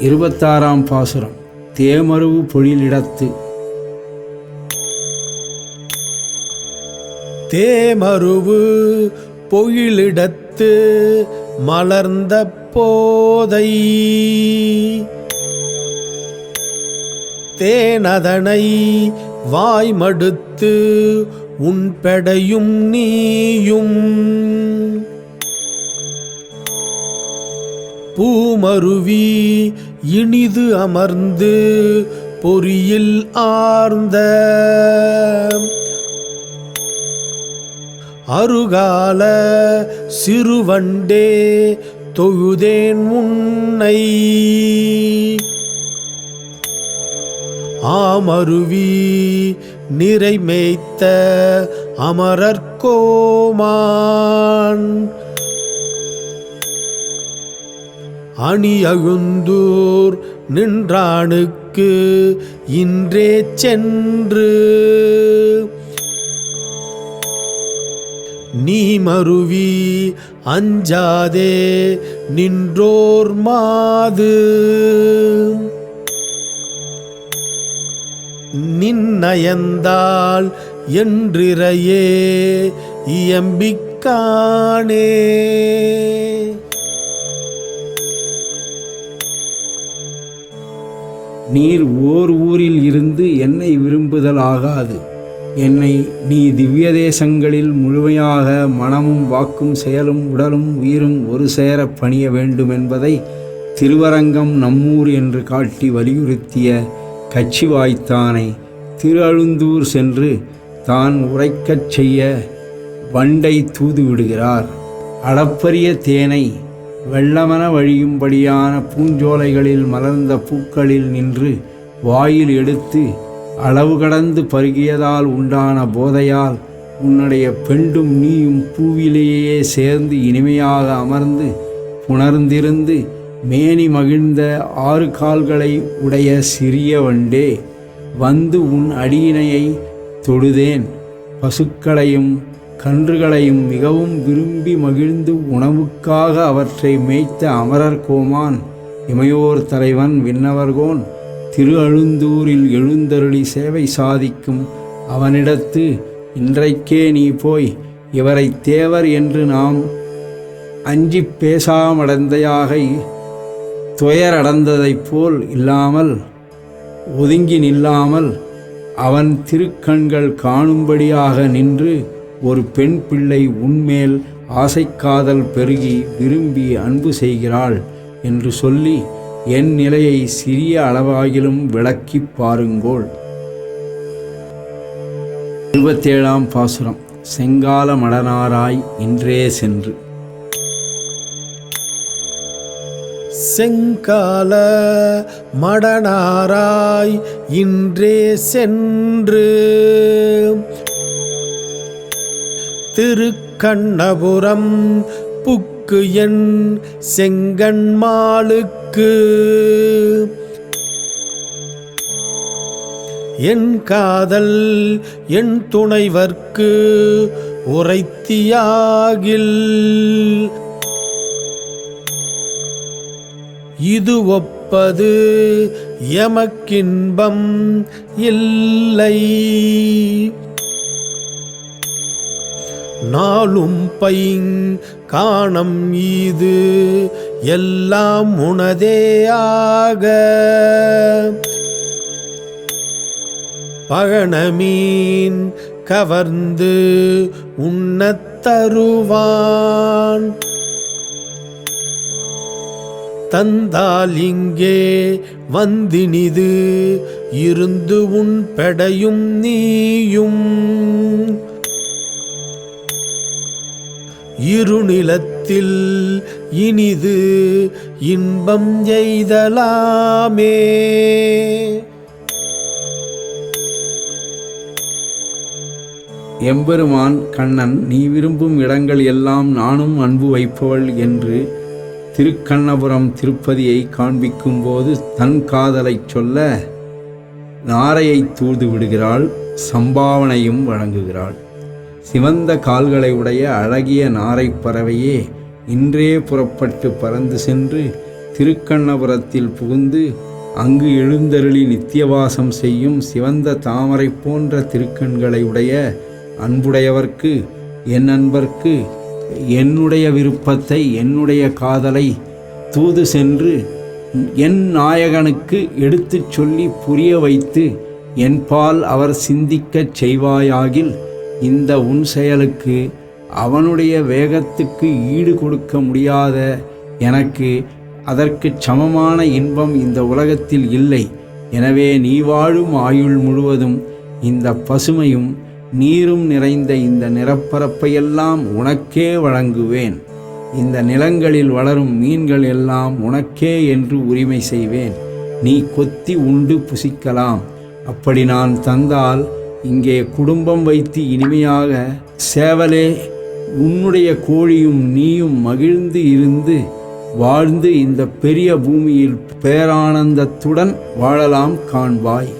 இருபத்தாறாம் பாசுரம். தேமருவு பொழிலிடத்து. தேமருவு பொயிலிடத்து மலர்ந்த போதை. தேனதனை வாய்மடுத்து உன் பெடையும் நீயும். பூமருவி இனிது அமர்ந்து பொறியில் ஆர்ந்த அருகால சிறுவண்டே தொழுதேன் முன்னை ஆமருவி நிறைமேய்த்த அமரர்கோமான் அணியகுந்தூர் நின்றானுக்கு இன்றே சென்று. நீ மருவி அஞ்சாதே நின்றோர் மாது. நின்னயந்தால் என்றிரையே இயம்பிக்கானே நீர் ஓர் ஊரில் இருந்து என்னை விரும்புதல் ஆகாது. என்னை நீ திவ்ய தேசங்களில் முழுமையாக மனமும் வாக்கும் செயலும் உடலும் உயிரும் ஒரு சேர பணிய வேண்டும் என்பதை திருவரங்கம் நம்மூர் என்று காட்டி வலியுறுத்திய கட்சி வாய்த்தானை திரு அழுந்தூர் சென்று தான் உரைக்கச் செய்ய வண்டை தூது விடுகிறார். அளப்பரிய தேனை வெள்ளமன வழியும்படியான பூஞ்சோலைகளில் மலர்ந்த பூக்களில் நின்று வாயில் எடுத்து அளவு கடந்து பருகியதால் உண்டான போதையால் உன்னுடைய பெண்டும் நீயும் பூவிலேயே சேர்ந்து இனிமையாக அமர்ந்து புணர்ந்திருந்து மேனி மகிழ்ந்த ஆறு கால்களை உடைய சிறிய வண்டே வந்து உன் அடியினையை தொடுதேன். பசுக்களையும் கன்றுகளையும் மிகவும் விரும்பி மகிழ்ந்து உணவுக்காக அவற்றை மேய்த்த அமரர் கோமான் இமையோர் தலைவன் விண்ணவர்கோன் திரு அழுந்தூரில் எழுந்தருளி சேவை சாதிக்கும் அவனிடத்து இன்றைக்கே நீ போய் இவரை தேவர் என்று நாம் அஞ்சிப் பேசாமடந்தையாக துயரடந்ததைப் போல் இல்லாமல் ஒதுங்கி நில்லாமல் அவன் திருக்கண்கள் காணும்படியாக நின்று ஒரு பெண் பிள்ளை உன்மேல் ஆசைக்காதல் பெருகி விரும்பி அன்பு செய்கிறாள் என்று சொல்லி என் நிலையை சிறிய அளவாகிலும் விளக்கிப் பாருங்கோள். இருபத்தேழாம் பாசுரம். செங்கால மடனாராய் இன்றே சென்று. செங்கால மடனாராய் இன்றே சென்று. திருக்கண்ணபுரம் புக்கு என் செங்கண்மாளுக்கு என் காதல் என் துணைவர்க்கு உரைத்தியாகில். இது ஒப்பது எமக்கின்பம் இல்லை. நாளும் பைங் காணம் இது எல்லாம் உனதேயாக பகணமீன் கவர்ந்து உண்ணத் தருவான். தந்தால் இங்கே வந்தினிது இருந்து உன் பெடையும் நீயும். இருநிலத்தில் இனிது இன்பம் எய்தலாமே. எம்பெருமான் கண்ணன் நீ விரும்பும் இடங்கள் எல்லாம் நானும் அன்பு வைப்பவள் என்று திருக்கண்ணபுரம் திருப்பதியை காண்பிக்கும்போது தன் காதலைச் சொல்ல நாரையை தூது விடுகிறாள் சம்பாவனையும் வழங்குகிறாள். சிவந்த கால்களை உடைய அழகிய நாரைப் பறவையே இன்றே புறப்பட்டு பறந்து சென்று திருக்கண்ணபுரத்தில் புகுந்து அங்கு எழுந்தருளி நித்தியவாசம் செய்யும் சிவந்த தாமரை போன்ற திருக்கண்களை உடைய அன்புடையவர்க்கு என் அன்பர்க்கு என்னுடைய விருப்பத்தை என்னுடைய காதலை தூது சென்று என் நாயகனுக்கு எடுத்துச் சொல்லி புரிய வைத்து என்பால் அவர் சிந்திக்கச் செய்வாயாகில் இந்த உன் செயலுக்கு அவனுடைய வேகத்துக்கு ஈடு கொடுக்க முடியாத எனக்கு அதற்குச் சமமான இன்பம் இந்த உலகத்தில் இல்லை. எனவே நீ வாழும் ஆயுள் முழுவதும் இந்த பசுமையும் நீரும் நிறைந்த இந்த நிறப்பரப்பையெல்லாம் உனக்கே வழங்குவேன். இந்த நிலங்களில் வளரும் மீன்கள் எல்லாம் உனக்கே என்று உரிமை செய்வேன். நீ கொத்தி உண்டு புசிக்கலாம். அப்படி நான் தந்தால் இங்கே குடும்பம் வைத்து இனிமையாக சேவலே உன்னுடைய கோழியும் நீயும் மகிழ்ந்து இருந்து வாழ்ந்து இந்த பெரிய பூமியில் பேரானந்தத்துடன் வாழலாம் காண்பாய்.